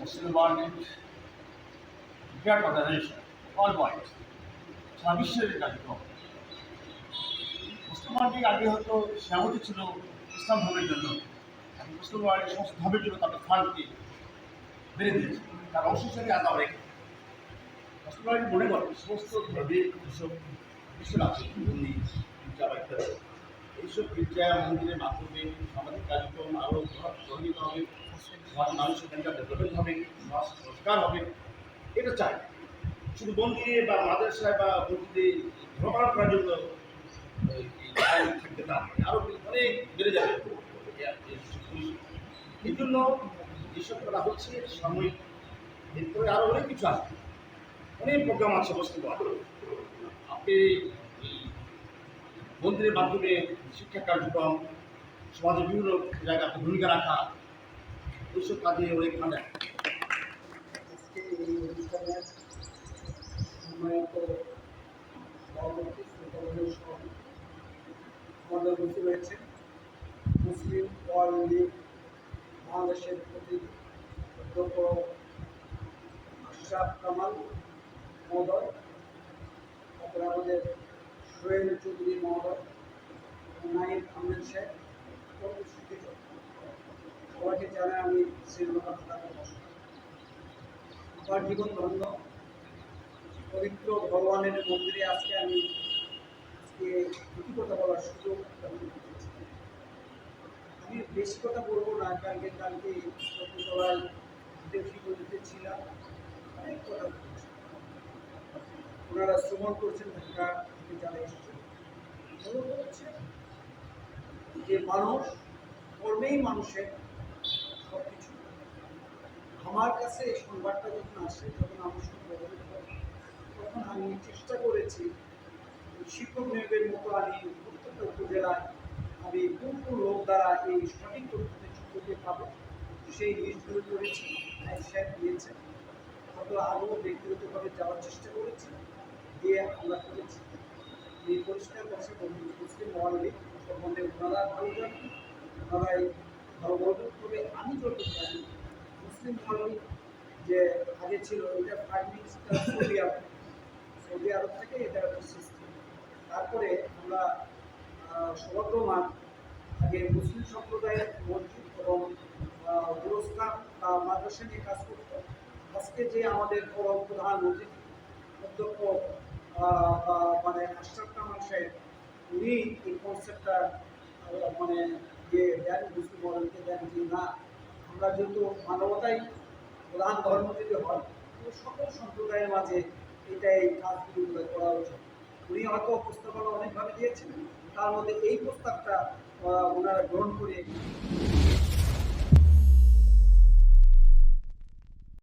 Muslim world great organization, worldwide, সারা বিশ্বের এই কার্যক্রম মুসলিম আগে হয়তো সীমাবদ্ধ ছিল ইসলাম ধর্মের জন্য এখন মুসলিম ওয়ার্ল্ডের সমস্ত ধর্মের জন্য তাদের ফান্ডকে বেড়ে দিয়েছে তার অংশ হিসেবে আজ আমরা। মুসলিম ওয়ার্ল্ড মনে করে সমস্ত ধর্মের যেসব বিষয় আছে বা ইত্যাদি এইসব গির্জা মন্দিরের মাধ্যমে সামাজিক কার্যক্রম আরও প্রভাবিত হবে। সমাজ মানুষের এখানকার ডেভেলপমেন্ট হবে, সমাজ সংস্কার হবে। এটা চাই। শুধু মন্দিরে বা মাদ্রাসায় বা মসজিদে ধর্মপালন করার জন্য এই আইন থাকবে তা আরও অনেক বেড়ে যাবে। এই জন্য যেসব করা হচ্ছে সাময়িক এরপরে আরও অনেক কিছু আছে। অনেক প্রোগ্রাম আছে, বস্তু আপনি মন্দিরের মাধ্যমে শিক্ষা কার্যক্রম, সমাজের বিভিন্ন জায়গাতে ভূমিকা রাখা, এইসব কাজে সহ আমাদের মুসলিম ওয়ার্ল্ড লীগ বাংলাদেশের প্রতি অধ্যক্ষ আশরাফ কামাল মহোদয় সোহেল চৌধুরী মহোদয় আহমেদ শেখ সবাইকে জানাই আমি শ্রীলঙ্কা আমার জীবন ধন্য। পবিত্র ভগবানের মন্দিরে আজকে আমি আজকে কথা বলার সুযোগ আমি বেশি কথা বলব না, কালকে কালকে সবাই দেখি বলতে ছিলাম। অনেক কথা। ওনারা শ্রমণ করছেন ঢাকা থেকে যারা এসেছেন যে মানুষ কর্মেই মানুষের সব কিছু আমার কাছে এই সংবাদটা যখন আসে যখন আমার করে, তখন আমি চেষ্টা করেছি শিক্ষক নিয়োগের মতো আমি প্রত্যেকটা উপজেলায় আমি কোন কোন লোক দ্বারা এই সঠিক তথ্যে যুক্তকে পাবো সেই লিস্টগুলো করেছি স্যার দিয়েছে হয়তো আরও ব্যক্তিগতভাবে যাওয়ার চেষ্টা করেছি। দিয়ে আমরা করেছি। এই পরিষ্কার করছে মুসলিম মহানলী সম্বন্ধে ওনারা ওনারাই ভালো বলবেন তবে আমি যতটুকু জানি মুসলিম মহানলী যে আগে ছিল, এটা prime minister Saudi Arab Saudi Arab থেকে এটা একটা সৃষ্টি তারপরে আমরা সৌভাগ্যমান আগে মুসলিম সম্প্রদায়ের মসজিদ এবং গোরস্থান বা মাদ্রাসা নিয়ে কাজ করতো। আজকে যে আমাদের প্রধান অতিথি অধ্যক্ষ মানে কামাল সাহেব, উনি এই কনসেপ্টটা মানে যে দেন মুসলিম মডেলকে দেন যে না, আমরা যেহেতু মানবতাই প্রধান ধর্ম যদি হয় সকল সম্প্রদায়ের মাঝে এটা এটাই কাজগুলো করা উচিত। উনি হয়তো প্রস্তাবনা অনেকভাবে দিয়েছেন, তার মধ্যে এই প্রস্তাবটা ওনারা গ্রহণ করে